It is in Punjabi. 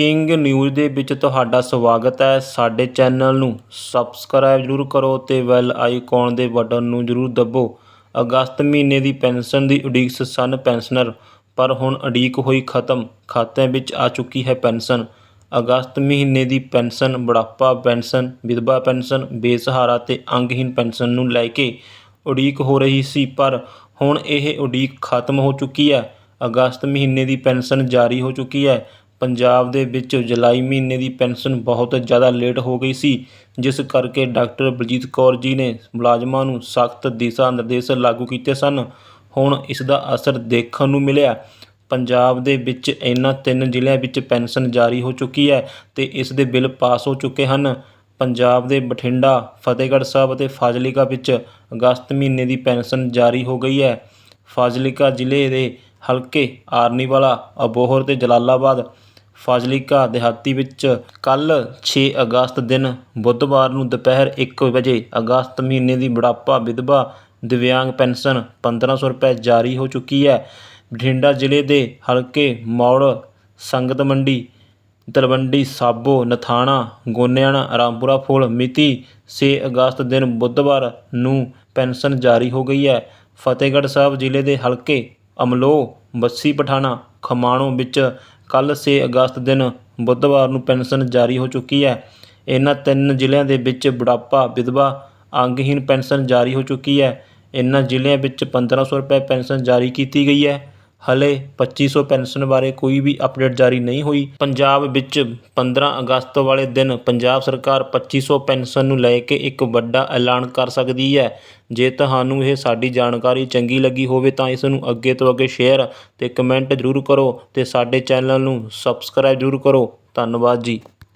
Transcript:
ਕਿੰਗ ਨਿਊਜ਼ ਦੇ ਵਿੱਚ ਤੁਹਾਡਾ ਸਵਾਗਤ ਹੈ ਸਾਡੇ ਚੈਨਲ ਨੂੰ। ਸਬਸਕ੍ਰਾਈਬ ਜ਼ਰੂਰ ਕਰੋ ਤੇ ਬੈਲ ਆਈਕਨ ਦੇ ਬਟਨ ਨੂੰ ਜ਼ਰੂਰ ਦਬੋ। ਅਗਸਤ ਮਹੀਨੇ ਦੀ ਪੈਨਸ਼ਨ ਦੀ ਉਡੀਕ ਸਨ ਪੈਨਸ਼ਨਰ, ਪਰ ਹੁਣ ਉਡੀਕ ਹੋਈ ਖਤਮ। ਖਾਤਿਆਂ ਵਿੱਚ ਆ ਚੁੱਕੀ ਹੈ ਪੈਨਸ਼ਨ। ਅਗਸਤ ਮਹੀਨੇ ਦੀ ਪੈਨਸ਼ਨ, ਬੁਢਾਪਾ ਪੈਨਸ਼ਨ, ਵਿਧਵਾ ਪੈਨਸ਼ਨ, ਬੇਸਹਾਰਾ ਤੇ ਅੰਗਹੀਨ ਪੈਨਸ਼ਨ ਨੂੰ ਲੈ ਕੇ ਉਡੀਕ ਹੋ ਰਹੀ ਸੀ, ਪਰ ਹੁਣ ਇਹ ਉਡੀਕ ਖਤਮ ਹੋ ਚੁੱਕੀ ਹੈ। ਅਗਸਤ ਮਹੀਨੇ ਦੀ ਪੈਨਸ਼ਨ ਜਾਰੀ ਹੋ ਚੁੱਕੀ ਹੈ। ਪੰਜਾਬ ਦੇ ਵਿੱਚ ਜੁਲਾਈ ਮਹੀਨੇ ਦੀ ਪੈਨਸ਼ਨ ਬਹੁਤ ਜ਼ਿਆਦਾ ਲੇਟ ਹੋ ਗਈ ਸੀ, ਜਿਸ ਕਰਕੇ ਡਾਕਟਰ ਬਲਜੀਤ ਕੌਰ ਜੀ ਨੇ ਮੁਲਾਜ਼ਮਾਂ ਨੂੰ ਸਖਤ ਦਿਸ਼ਾ ਨਿਰਦੇਸ਼ ਲਾਗੂ ਕੀਤੇ ਸਨ। ਹੁਣ ਇਸ ਦਾ ਅਸਰ ਦੇਖਣ ਨੂੰ ਮਿਲਿਆ। ਪੰਜਾਬ ਦੇ ਵਿੱਚ ਇਹਨਾਂ ਤਿੰਨ ਜ਼ਿਲ੍ਹਿਆਂ ਵਿੱਚ ਪੈਨਸ਼ਨ ਜਾਰੀ ਹੋ ਚੁੱਕੀ ਹੈ ਤੇ ਇਸ ਦੇ ਬਿੱਲ ਪਾਸ ਹੋ ਚੁੱਕੇ ਹਨ। ਪੰਜਾਬ ਦੇ ਬਠਿੰਡਾ, ਫਤਿਹਗੜ੍ਹ ਸਾਹਿਬ ਅਤੇ ਫਾਜ਼ਿਲਕਾ ਵਿੱਚ ਅਗਸਤ ਮਹੀਨੇ ਦੀ ਪੈਨਸ਼ਨ ਜਾਰੀ ਹੋ ਗਈ ਹੈ। ਫਾਜ਼ਿਲਕਾ ਜ਼ਿਲ੍ਹੇ ਦੇ ਹਲਕੇ ਆਰਨੀਵਾਲਾ, ਅਬੋਹਰ ਤੇ ਜਲਾਲਾਬਾਦ ਫਾਜ਼ਿਲਕਾ ਦਿਹਾਤੀ ਵਿੱਚ ਕੱਲ੍ਹ ਛੇ ਅਗਸਤ ਦਿਨ ਬੁੱਧਵਾਰ ਨੂੰ ਦੁਪਹਿਰ ਇੱਕ ਵਜੇ ਅਗਸਤ ਮਹੀਨੇ ਦੀ ਬੁਢਾਪਾ ਵਿਧਵਾ ਦਿਵਿਆਂਗ ਪੈਨਸ਼ਨ 1500 ਰੁਪਏ ਜਾਰੀ ਹੋ ਚੁੱਕੀ ਹੈ। ਬਠਿੰਡਾ ਜ਼ਿਲ੍ਹੇ ਦੇ ਹਲਕੇ ਮੌੜ, ਸੰਗਤ ਮੰਡੀ, ਤਲਵੰਡੀ, ਸਾਬੋ, ਨਥਾਣਾ, ਗੋਨਿਆਣਾ, ਰਾਮਪੁਰਾ, ਫੂਲ, ਮਿਤੀ 6 ਅਗਸਤ ਦਿਨ ਬੁੱਧਵਾਰ ਨੂੰ ਪੈਨਸ਼ਨ ਜਾਰੀ ਹੋ ਗਈ ਹੈ। ਫਤਿਹਗੜ੍ਹ ਸਾਹਿਬ ਜ਼ਿਲ੍ਹੇ ਦੇ ਹਲਕੇ ਅਮਲੋਹ, ਬੱਸੀ ਪਠਾਣਾ, ਖਮਾਣੋਂ ਵਿੱਚ ਕੱਲ੍ਹ ਛੇ ਅਗਸਤ ਦਿਨ ਬੁੱਧਵਾਰ ਨੂੰ ਪੈਨਸ਼ਨ ਜਾਰੀ ਹੋ ਚੁੱਕੀ ਹੈ। ਇਹਨਾਂ ਤਿੰਨ ਜ਼ਿਲ੍ਹਿਆਂ ਦੇ ਵਿੱਚ ਬੁਢਾਪਾ, ਵਿਧਵਾ ਅੰਗਹੀਨ ਪੈਨਸ਼ਨ ਜਾਰੀ ਹੋ ਚੁੱਕੀ ਹੈ। ਇਹਨਾਂ ਜ਼ਿਲ੍ਹਿਆਂ ਵਿੱਚ 1500 ਰੁਪਏ ਪੈਨਸ਼ਨ ਜਾਰੀ ਕੀਤੀ ਗਈ ਹੈ। ਹਲੇ 2500 ਪੈਨਸ਼ਨ ਬਾਰੇ ਕੋਈ ਵੀ ਅਪਡੇਟ ਜਾਰੀ ਨਹੀਂ ਹੋਈ। ਪੰਜਾਬ ਵਿੱਚ 15 ਅਗਸਤ ਵਾਲੇ ਦਿਨ ਪੰਜਾਬ ਸਰਕਾਰ 2500 ਪੈਨਸ਼ਨ ਨੂੰ ਲੈ ਕੇ ਇੱਕ ਵੱਡਾ ਐਲਾਨ ਕਰ ਸਕਦੀ ਹੈ। ਜੇ ਤੁਹਾਨੂੰ ਇਹ ਸਾਡੀ ਜਾਣਕਾਰੀ ਚੰਗੀ ਲੱਗੀ ਹੋਵੇ ਤਾਂ ਇਸ ਨੂੰ ਅੱਗੇ ਤੋਂ ਅੱਗੇ ਸ਼ੇਅਰ ਤੇ ਕਮੈਂਟ ਜ਼ਰੂਰ ਕਰੋ ਤੇ ਸਾਡੇ ਚੈਨਲ ਨੂੰ ਸਬਸਕ੍ਰਾਈਬ ਜ਼ਰੂਰ ਕਰੋ। ਧੰਨਵਾਦ ਜੀ।